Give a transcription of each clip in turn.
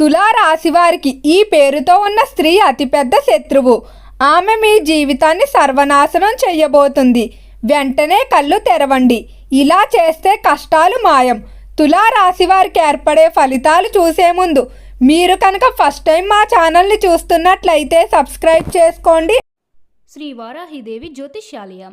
తులా వారికి ఈ పేరుతో ఉన్న స్త్రీ అతిపెద్ద శత్రువు. ఆమె మీ జీవితాన్ని సర్వనాశనం చేయబోతుంది. వెంటనే కళ్ళు తెరవండి. ఇలా చేస్తే కష్టాలు మాయం. తులా రాశి వారికి ఏర్పడే ఫలితాలు చూసే ముందు మీరు కనుక ఫస్ట్ టైం మా ఛానల్ని చూస్తున్నట్లయితే సబ్స్క్రైబ్ చేసుకోండి. శ్రీ వారాహిదేవి జ్యోతిష్యాలయం.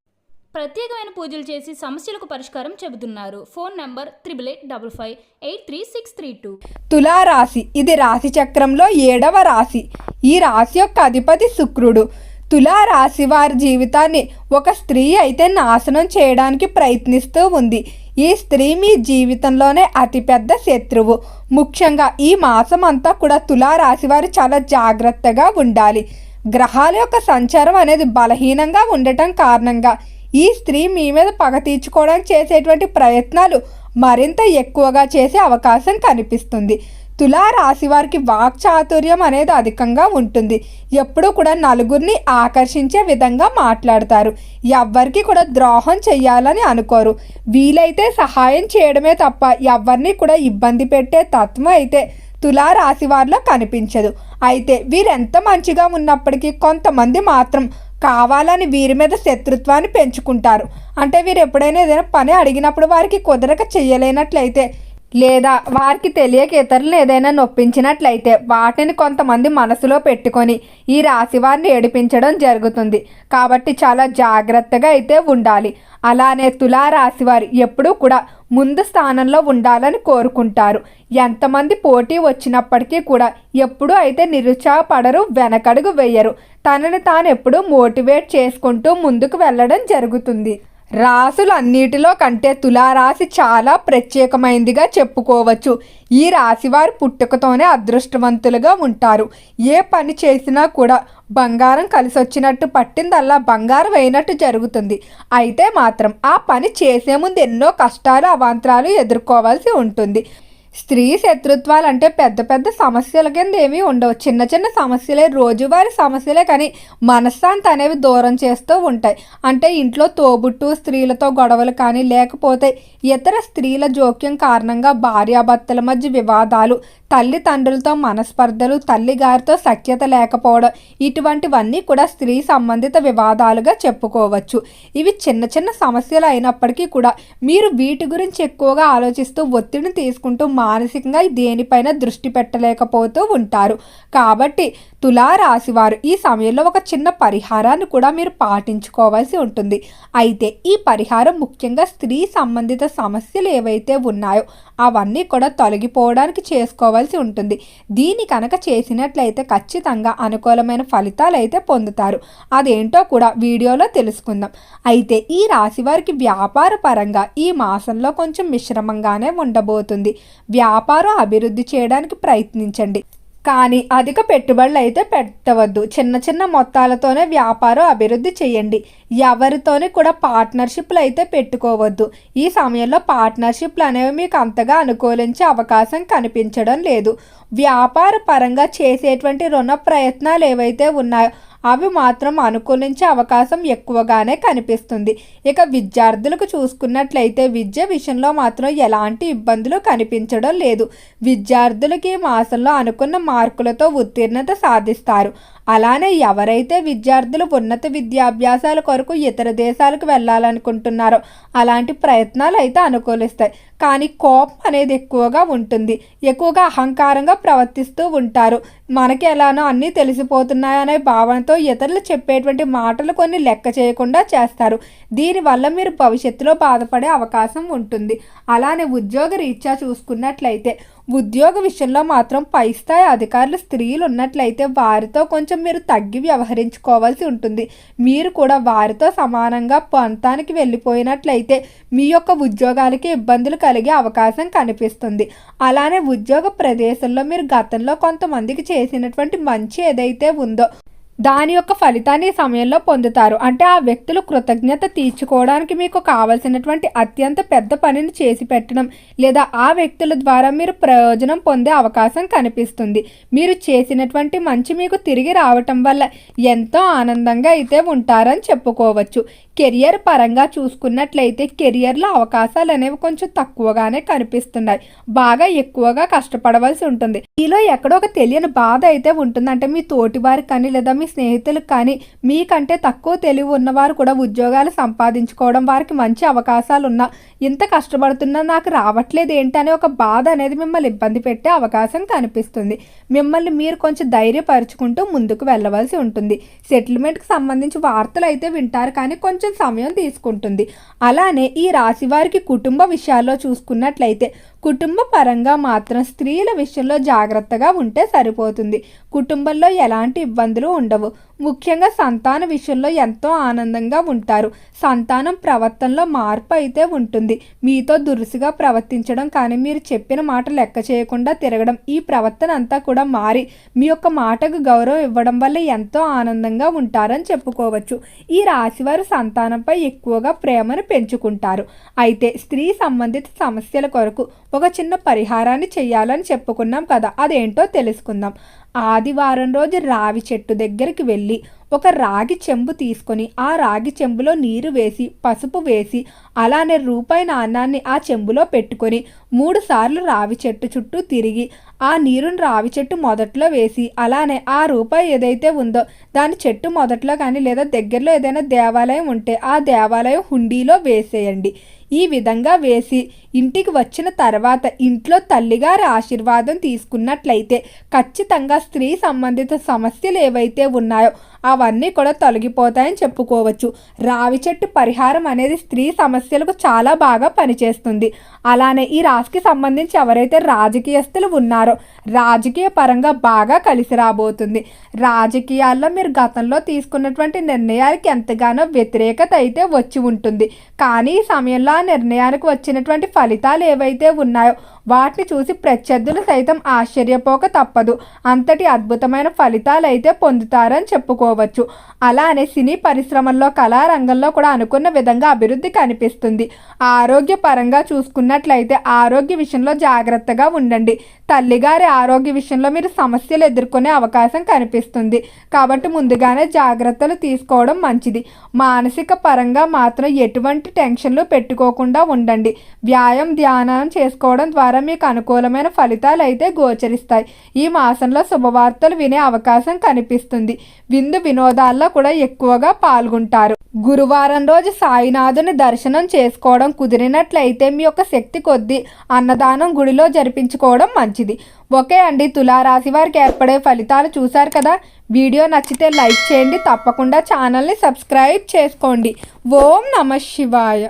ప్రత్యేకమైన పూజలు చేసి సమస్యలకు పరిష్కారం చెబుతున్నారు. Phone number triple eight double five eight three six three two. తులారాశి. ఇది రాశి చక్రంలో ఏడవ రాశి. ఈ రాశి యొక్క అధిపతి శుక్రుడు. తులారాశి వారి జీవితాన్ని ఒక స్త్రీ అయితే నాశనం చేయడానికి ప్రయత్నిస్తూ ఉంది. ఈ స్త్రీ మీ జీవితంలోనే అతిపెద్ద శత్రువు. ముఖ్యంగా ఈ మాసం అంతా కూడా తులారాశి వారు చాలా జాగ్రత్తగా ఉండాలి. గ్రహాల యొక్క సంచారం అనేది బలహీనంగా ఉండటం కారణంగా ఈ స్త్రీ మీ మీద పగ తీర్చుకోవడానికి చేసేటువంటి ప్రయత్నాలు మరింత ఎక్కువగా చేసే అవకాశం కనిపిస్తుంది. తులా రాశి వారికి వాక్ చాతుర్యం అనేది అధికంగా ఉంటుంది. ఎప్పుడూ కూడా నలుగురిని ఆకర్షించే విధంగా మాట్లాడతారు. ఎవ్వరికి కూడా ద్రోహం చెయ్యాలని అనుకోరు. వీలైతే సహాయం చేయడమే తప్ప ఎవరిని కూడా ఇబ్బంది పెట్టే తత్వం అయితే తులా రాశి వారిలో కనిపించదు. అయితే వీరెంత మంచిగా ఉన్నప్పటికీ కొంతమంది మాత్రం కావాలని వీరి మీద శత్రుత్వాన్ని పెంచుకుంటారు. అంటే వీరు ఎప్పుడైనా ఏదైనా పని అడిగినప్పుడు వారికి కుదరక చెయ్యలేనట్లయితే లేదా వారికి తెలియక ఇతరులను ఏదైనా నొప్పించినట్లయితే వాటిని కొంతమంది మనసులో పెట్టుకొని ఈ రాశి వారిని ఏడిపించడం జరుగుతుంది. కాబట్టి చాలా జాగ్రత్తగా అయితే ఉండాలి. అలానే తులా వారు ఎప్పుడూ కూడా ముందు స్థానంలో ఉండాలని కోరుకుంటారు. ఎంతమంది పోటీ వచ్చినప్పటికీ కూడా ఎప్పుడూ అయితే నిరుత్సాహపడరు వెనకడుగు వేయరు. తనని తాను ఎప్పుడూ మోటివేట్ చేసుకుంటూ ముందుకు వెళ్ళడం జరుగుతుంది. రాసులన్నిటిలో కంటే తులారాశి చాలా ప్రత్యేకమైనదిగా చెప్పుకోవచ్చు. ఈ రాశి వారు పుట్టుకతోనే అదృష్టవంతులుగా ఉంటారు. ఏ పని చేసినా కూడా బంగారం కలిసి వచ్చినట్టు పట్టిందల్లా బంగారం అయినట్టు జరుగుతుంది. అయితే మాత్రం ఆ పని చేసే ముందు ఎన్నో కష్టాలు అవాంతరాలు ఎదుర్కోవాల్సి ఉంటుంది. స్త్రీ శత్రుత్వాలు అంటే పెద్ద పెద్ద సమస్యల కింద ఏమీ ఉండవు. చిన్న చిన్న సమస్యలే రోజువారీ సమస్యలే కానీ మనశ్శాంతి అనేవి దూరం చేస్తూ ఉంటాయి. అంటే ఇంట్లో తోబుట్టు స్త్రీలతో గొడవలు కానీ లేకపోతే ఇతర స్త్రీల జోక్యం కారణంగా భార్యాభర్తల మధ్య వివాదాలు తల్లిదండ్రులతో మనస్పర్ధలు తల్లిగారితో సఖ్యత లేకపోవడం ఇటువంటివన్నీ కూడా స్త్రీ సంబంధిత వివాదాలుగా చెప్పుకోవచ్చు. ఇవి చిన్న చిన్న సమస్యలు అయినప్పటికీ కూడా మీరు వీటి గురించి ఎక్కువగా ఆలోచిస్తూ ఒత్తిడిని తీసుకుంటూ మానసికంగా దేనిపైన దృష్టి పెట్టలేకపోతూ ఉంటారు. కాబట్టి తులారాశివారు ఈ సమయంలో ఒక చిన్న పరిహారాన్ని కూడా మీరు పాటించుకోవాల్సి ఉంటుంది. అయితే ఈ పరిహారం ముఖ్యంగా స్త్రీ సంబంధిత సమస్యలు ఏవైతే ఉన్నాయో అవన్నీ కూడా తొలగిపోవడానికి చేసుకోవాల్సి ఉంటుంది. దీని కనుక చేసినట్లయితే ఖచ్చితంగా అనుకూలమైన ఫలితాలు అయితే పొందుతారు. అదేంటో కూడా వీడియోలో తెలుసుకుందాం. అయితే ఈ రాశి వారికి వ్యాపార పరంగా ఈ మాసంలో కొంచెం మిశ్రమంగానే ఉండబోతుంది. వ్యాపారం అభివృద్ధి చేయడానికి ప్రయత్నించండి. కానీ అధిక పెట్టుబడులు అయితే పెట్టవద్దు. చిన్న చిన్న మొత్తాలతోనే వ్యాపారం అభివృద్ధి చేయండి. ఎవరితోనే కూడా పార్ట్నర్షిప్లు అయితే పెట్టుకోవద్దు. ఈ సమయంలో పార్ట్నర్షిప్లు అనేవి మీకు అంతగా అనుకూలించే అవకాశం కనిపించడం లేదు. వ్యాపార పరంగా చేసేటువంటి రుణ ప్రయత్నాలు ఏవైతే ఉన్నాయో అవి మాత్రం అనుకూలించే అవకాశం ఎక్కువగానే కనిపిస్తుంది. ఇక విద్యార్థులకు చూసుకున్నట్లయితే విద్య విషయంలో మాత్రం ఎలాంటి ఇబ్బందులు కనిపించడం లేదు. విద్యార్థులకి ఈ మాసంలో అనుకున్న మార్కులతో ఉత్తీర్ణత సాధిస్తారు. అలానే ఎవరైతే విద్యార్థులు ఉన్నత విద్యాభ్యాసాల కొరకు ఇతర దేశాలకు వెళ్ళాలనుకుంటున్నారో అలాంటి ప్రయత్నాలు అయితే అనుకూలిస్తాయి. కానీ కోపం అనేది ఎక్కువగా ఉంటుంది. ఎక్కువగా అహంకారంగా ప్రవర్తిస్తూ ఉంటారు. మనకి ఎలానో అన్నీ తెలిసిపోతున్నాయనే భావనతో ఇతరులు చెప్పేటువంటి మాటలు కొన్ని లెక్క చేయకుండా చేస్తారు. దీనివల్ల మీరు భవిష్యత్తులో బాధపడే అవకాశం ఉంటుంది. అలానే ఉద్యోగ రీత్యా చూసుకున్నట్లయితే ఉద్యోగ విషయంలో మాత్రం పై స్థాయి అధికారులు స్త్రీలు ఉన్నట్లయితే వారితో కొంచెం మీరు తగ్గి వ్యవహరించుకోవాల్సి ఉంటుంది. మీరు కూడా వారితో సమానంగా ప్రాంతానికి వెళ్ళిపోయినట్లయితే మీ యొక్క ఉద్యోగాలకి ఇబ్బందులు కలిగే అవకాశం కనిపిస్తుంది. అలానే ఉద్యోగ ప్రదేశంలో మీరు గతంలో కొంతమందికి చేసినటువంటి మంచి ఏదైతే ఉందో దాని యొక్క ఫలితాన్ని ఈ సమయంలో పొందుతారు. అంటే ఆ వ్యక్తులు కృతజ్ఞత తీర్చుకోవడానికి మీకు కావలసినటువంటి అత్యంత పెద్ద పనిని చేసి పెట్టడం లేదా ఆ వ్యక్తుల ద్వారా మీరు ప్రయోజనం పొందే అవకాశం కనిపిస్తుంది. మీరు చేసినటువంటి మంచి మీకు తిరిగి రావటం వల్ల ఎంతో ఆనందంగా అయితే ఉంటారని చెప్పుకోవచ్చు. కెరియర్ పరంగా చూసుకున్నట్లయితే కెరియర్లో అవకాశాలు అనేవి కొంచెం తక్కువగానే కనిపిస్తున్నాయి. బాగా ఎక్కువగా కష్టపడవలసి ఉంటుంది. మీలో ఎక్కడో ఒక తెలియని బాధ అయితే ఉంటుంది అంటే మీ తోటి వారికి కానీ లేదా మీ స్నేహితులకు కానీ మీకంటే తక్కువ తెలివి ఉన్నవారు కూడా ఉద్యోగాలు సంపాదించుకోవడం వారికి మంచి అవకాశాలు ఉన్నా ఇంత కష్టపడుతున్నా నాకు రావట్లేదు ఏంటి అనే ఒక బాధ అనేది మిమ్మల్ని ఇబ్బంది పెట్టే అవకాశం కనిపిస్తుంది. మిమ్మల్ని మీరు కొంచెం ధైర్యపరుచుకుంటూ ముందుకు వెళ్ళవలసి ఉంటుంది. సెటిల్మెంట్కి సంబంధించి వార్తలు అయితే వింటారు కానీ కొంచెం సమయం తీసుకుంటుంది. అలానే ఈ రాశి వారికి కుటుంబ విషయాల్లో చూసుకున్నట్లయితే కుటుంబ పరంగా మాత్రం స్త్రీల విషయంలో జాగ్రత్తగా ఉంటే సరిపోతుంది. కుటుంబంలో ఎలాంటి ఇబ్బందులు ఉండవు. ముఖ్యంగా సంతాన విషయంలో ఎంతో ఆనందంగా ఉంటారు. సంతానం ప్రవర్తనలో మార్పు అయితే ఉంటుంది. మీతో దురుసుగా ప్రవర్తించడం కానీ మీరు చెప్పిన మాట లెక్క చేయకుండా తిరగడం ఈ ప్రవర్తన అంతా కూడా మారి మీ యొక్క మాటకు గౌరవం ఇవ్వడం వల్ల ఎంతో ఆనందంగా ఉంటారని చెప్పుకోవచ్చు. ఈ రాశివారు సంతానంపై ఎక్కువగా ప్రేమను పెంచుకుంటారు. అయితే స్త్రీ సంబంధిత సమస్యల కొరకు ఒక చిన్న పరిహారాన్ని చేయాలని చెప్పుకున్నాం కదా అదేంటో తెలుసుకుందాం. ఆదివారం రోజు రావి చెట్టు దగ్గరికి వెళ్ళి ఒక రాగి చెంబు తీసుకొని ఆ రాగి చెంబులో నీరు వేసి పసుపు వేసి అలానే రూపాయి నాణాన్ని ఆ చెంబులో పెట్టుకొని మూడు సార్లు రావి చెట్టు చుట్టూ తిరిగి ఆ నీరుని రావి చెట్టు మొదట్లో వేసి అలానే ఆ రూపాయి ఏదైతే ఉందో దాని చెట్టు మొదట్లో కానీ లేదా దగ్గరలో ఏదైనా దేవాలయం ఉంటే ఆ దేవాలయం హుండీలో వేసేయండి. ఈ విధంగా వేసి ఇంటికి వచ్చిన తర్వాత ఇంట్లో తల్లిగారి ఆశీర్వాదం తీసుకున్నట్లయితే ఖచ్చితంగా స్త్రీ సంబంధిత సమస్యలు ఏవైతే ఉన్నాయో అవన్నీ కూడా తొలగిపోతాయని చెప్పుకోవచ్చు. రావి చెట్టు పరిహారం అనేది స్త్రీ సమస్యలకు చాలా బాగా పనిచేస్తుంది. అలానే ఈ రాశికి సంబంధించి ఎవరైతే రాజకీయస్తులు ఉన్నారో రాజకీయ పరంగా బాగా కలిసి రాబోతుంది. రాజకీయాల్లో మీరు గతంలో తీసుకున్నటువంటి నిర్ణయాలకి ఎంతగానో వ్యతిరేకత అయితే వచ్చి ఉంటుంది. కానీ ఈ సమయంలో ఆ నిర్ణయానికి వచ్చినటువంటి ఫలితాలు ఏవైతే ఉన్నాయో వాటిని చూసి ప్రత్యర్థులు సైతం ఆశ్చర్యపోక తప్పదు. అంతటి అద్భుతమైన ఫలితాలు అయితే పొందుతారని చెప్పుకోవచ్చు. అలానే సినీ పరిశ్రమల్లో కళారంగంలో కూడా అనుకున్న విధంగా అభివృద్ధి కనిపిస్తుంది. ఆరోగ్య పరంగా చూసుకున్నట్లయితే ఆరోగ్య విషయంలో జాగ్రత్తగా ఉండండి. తల్లిగారి ఆరోగ్య విషయంలో మీరు సమస్యలు ఎదుర్కొనే అవకాశం కనిపిస్తుంది. కాబట్టి ముందుగానే జాగ్రత్తలు తీసుకోవడం మంచిది. మానసిక పరంగా మాత్రం ఎటువంటి టెన్షన్లు పెట్టుకోకుండా ఉండండి. వ్యాయామం ధ్యానం చేసుకోవడం ద్వారా మీకు అనుకూలమైన ఫలితాలు అయితే గోచరిస్తాయి. ఈ మాసంలో శుభవార్తలు వినే అవకాశం కనిపిస్తుంది. విందు వినోదాల్లో కూడా ఎక్కువగా పాల్గొంటారు. గురువారం రోజు సాయినాథుని దర్శనం చేసుకోవడం కుదిరినట్లయితే మీ యొక్క శక్తి కొద్దీ అన్నదానం గుడిలో జరిపించుకోవడం మంచిది. ఓకే అండి తులారాశి వారికి ఏర్పడే ఫలితాలు చూశారు కదా? వీడియో నచ్చితే లైక్ చేయండి తప్పకుండా ఛానల్ని సబ్స్క్రైబ్ చేసుకోండి. ఓం నమ శివాయ.